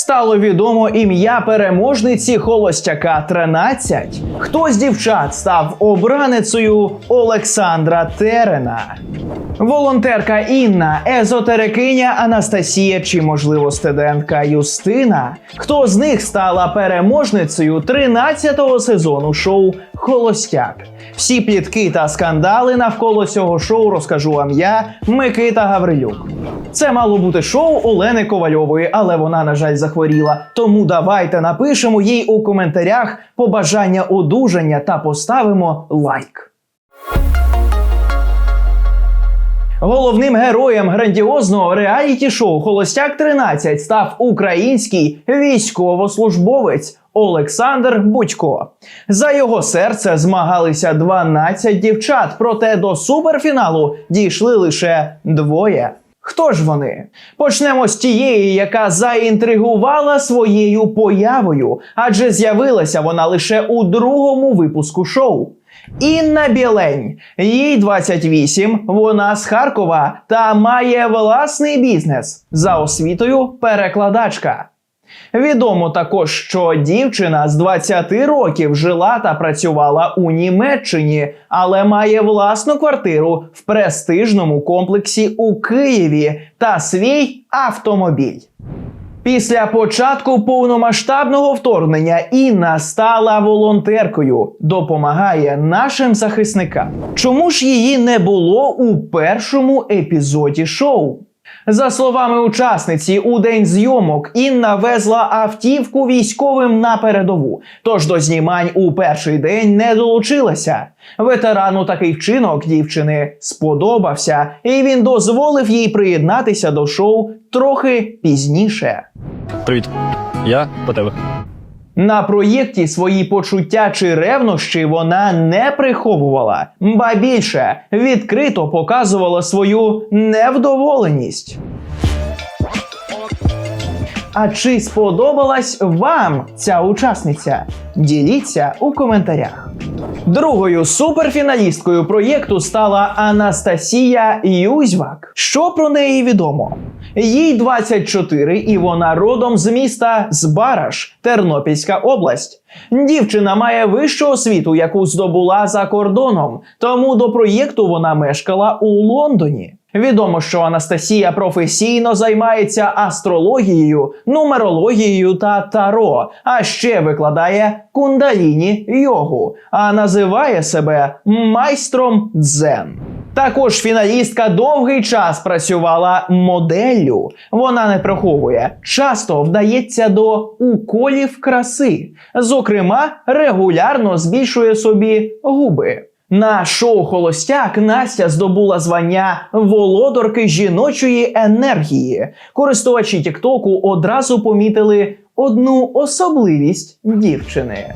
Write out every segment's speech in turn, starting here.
Стало відомо ім'я переможниці Холостяка 13. Хто з дівчат став обраницею Олександра Терена? Волонтерка Інна, езотерикиня Анастасія чи, можливо, студентка Юстина. Хто з них стала переможницею 13-го сезону шоу Холостяк? Всі плітки та скандали навколо цього шоу розкажу вам я, Микита Гаврилюк. Це мало бути шоу Олени Ковальової, але вона, на жаль, захворіла. Тому давайте напишемо їй у коментарях побажання одужання та поставимо лайк. Головним героєм грандіозного реаліті-шоу Холостяк 13 став український військовослужбовець Олександр Будько. За його серце змагалися 12 дівчат, проте до суперфіналу дійшли лише двоє. Хто ж вони? Почнемо з тієї, яка заінтригувала своєю появою, адже з'явилася вона лише у другому випуску шоу. Інна Білень, їй 28, вона з Харкова та має власний бізнес за освітою перекладачка. Відомо також, що дівчина з 20 років жила та працювала у Німеччині, але має власну квартиру в престижному комплексі у Києві та свій автомобіль. Після початку повномасштабного вторгнення Інна стала волонтеркою, допомагає нашим захисникам. Чому ж її не було у першому епізоді шоу? За словами учасниці, у день зйомок Інна везла автівку військовим на передову. Тож до знімань у перший день не долучилася. Ветерану такий вчинок дівчини сподобався, і він дозволив їй приєднатися до шоу трохи пізніше. Привіт, я по тебе. На проєкті свої почуття чи ревнощі вона не приховувала, ба більше відкрито показувала свою невдоволеність. А чи сподобалась вам ця учасниця? Діліться у коментарях. Другою суперфіналісткою проєкту стала Анастасія Юзьвак. Що про неї відомо? Їй 24 і вона родом з міста Збараш, Тернопільська область. Дівчина має вищу освіту, яку здобула за кордоном, тому до проєкту вона мешкала у Лондоні. Відомо, що Анастасія професійно займається астрологією, нумерологією та таро, а ще викладає кундаліні йогу, а називає себе майстром дзен. Також фіналістка довгий час працювала моделлю. Вона не приховує, часто вдається до уколів краси. Зокрема, регулярно збільшує собі губи. На шоу Холостяк Настя здобула звання володарки жіночої енергії. Користувачі Тіктоку одразу помітили одну особливість дівчини.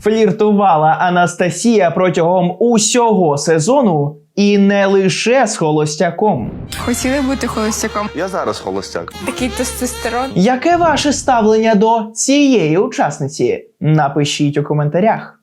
Фліртувала Анастасія протягом усього сезону і не лише з холостяком. Хотіли бути холостяком. Я зараз холостяк. Такий тестостерон. Яке ваше ставлення до цієї учасниці? Напишіть у коментарях.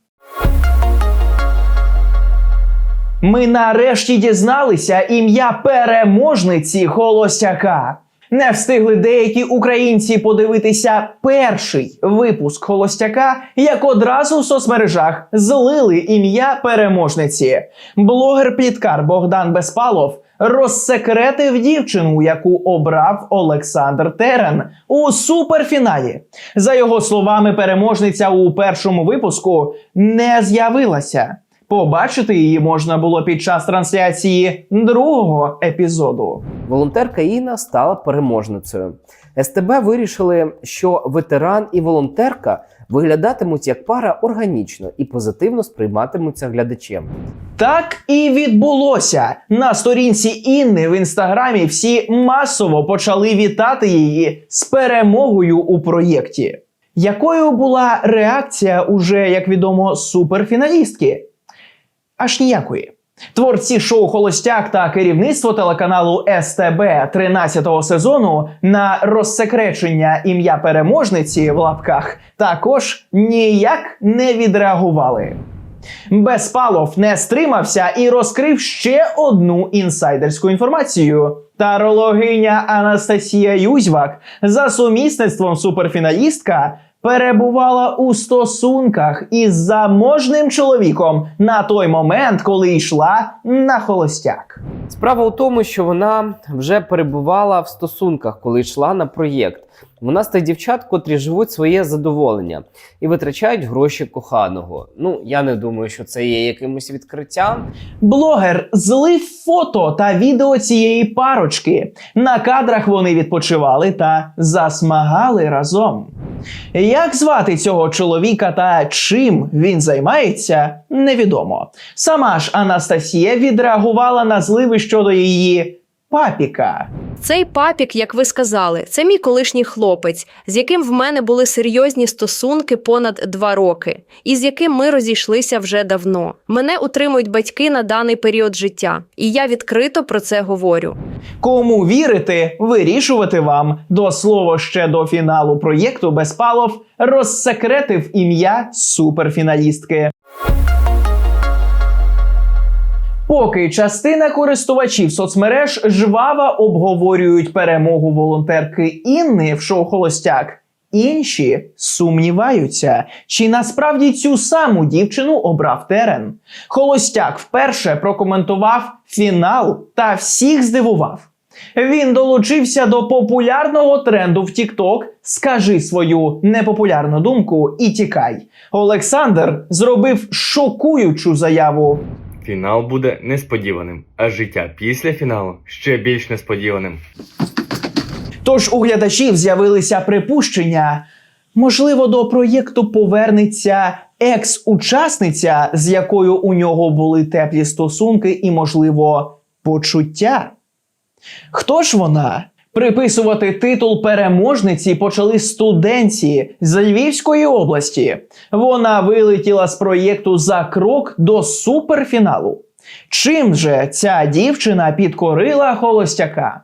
Ми нарешті дізналися ім'я переможниці Холостяка. Не встигли деякі українці подивитися перший випуск Холостяка, як одразу в соцмережах злили ім'я переможниці. Блогер-пліткар Богдан Безпалов розсекретив дівчину, яку обрав Олександр Терен у суперфіналі. За його словами, переможниця у першому випуску не з'явилася. Побачити її можна було під час трансляції другого епізоду. Волонтерка Інна стала переможницею. СТБ вирішили, що ветеран і волонтерка виглядатимуть як пара органічно і позитивно сприйматимуться глядачем. Так і відбулося. На сторінці Інни в інстаграмі всі масово почали вітати її з перемогою у проєкті. Якою була реакція уже, як відомо, суперфіналістки? Аж ніякої. Творці шоу Холостяк та керівництво телеканалу СТБ 13-го сезону на розсекречення ім'я переможниці в лапках також ніяк не відреагували. Безпалов не стримався і розкрив ще одну інсайдерську інформацію. Тарологиня Анастасія Юзьвак за сумісництвом суперфіналістка перебувала у стосунках із заможним чоловіком на той момент, коли йшла на холостяк. Справа у тому, що вона вже перебувала в стосунках, коли йшла на проєкт. Вона з тих дівчат, котрі живуть своє задоволення і витрачають гроші коханого. Ну я не думаю, що це є якимось відкриттям. Блогер злив фото та відео цієї парочки. На кадрах вони відпочивали та засмагали разом. Як звати цього чоловіка та чим він займається, невідомо. Сама ж Анастасія відреагувала на зливи щодо її папіка. Цей папік, як ви сказали, це мій колишній хлопець, з яким в мене були серйозні стосунки понад два роки, і з яким ми розійшлися вже давно. Мене утримують батьки на даний період життя, і я відкрито про це говорю. Кому вірити, вирішувати вам. До слова, ще до фіналу проєкту Безпалов розсекретив ім'я суперфіналістки. Поки частина користувачів соцмереж жваво обговорюють перемогу волонтерки Інни в шоу Холостяк. Інші сумніваються, чи насправді цю саму дівчину обрав Терен. Холостяк вперше прокоментував фінал та всіх здивував. Він долучився до популярного тренду в TikTok Скажи свою непопулярну думку і тікай. Олександр зробив шокуючу заяву. Фінал буде несподіваним, а життя після фіналу ще більш несподіваним. Тож у глядачів з'явилися припущення. Можливо, до проєкту повернеться екс-учасниця, з якою у нього були теплі стосунки і, можливо, почуття. Хто ж вона? Приписувати титул переможниці почали студенці з Львівської області. Вона вилетіла з проєкту за крок до суперфіналу. Чим же ця дівчина підкорила холостяка?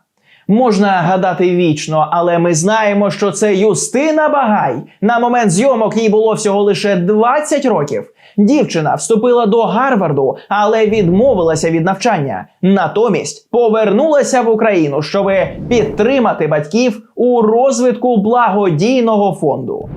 Можна гадати вічно, але ми знаємо, що це Юстина Багай. На момент зйомок їй було всього лише 20 років. Дівчина вступила до Гарварду, але відмовилася від навчання. Натомість повернулася в Україну, щоб підтримати батьків у розвитку благодійного фонду.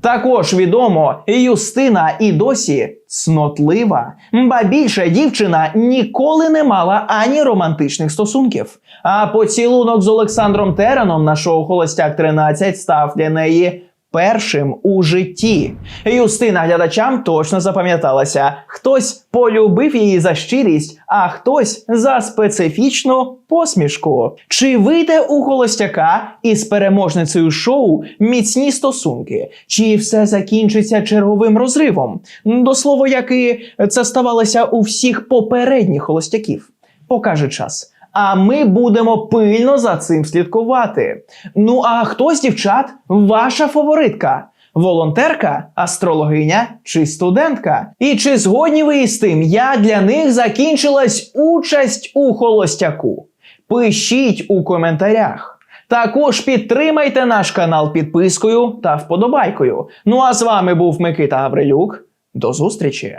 Також відомо, Юстина і досі цнотлива. Ба більше дівчина ніколи не мала ані романтичних стосунків. А поцілунок з Олександром Тереном на шоу Холостяк 13 став для неї першим у житті. Юстина глядачам точно запам'яталася. Хтось полюбив її за щирість, а хтось за специфічну посмішку. Чи вийде у холостяка із переможницею шоу міцні стосунки? Чи все закінчиться черговим розривом? До слова, як і це ставалося у всіх попередніх холостяків. Покаже час. А ми будемо пильно за цим слідкувати. Ну а хто з дівчат ваша фаворитка? Волонтерка, астрологиня чи студентка? І чи згодні ви із тим, як для них закінчилась участь у холостяку? Пишіть у коментарях. Також підтримайте наш канал підпискою та вподобайкою. Ну а з вами був Микита Гаврилюк. До зустрічі!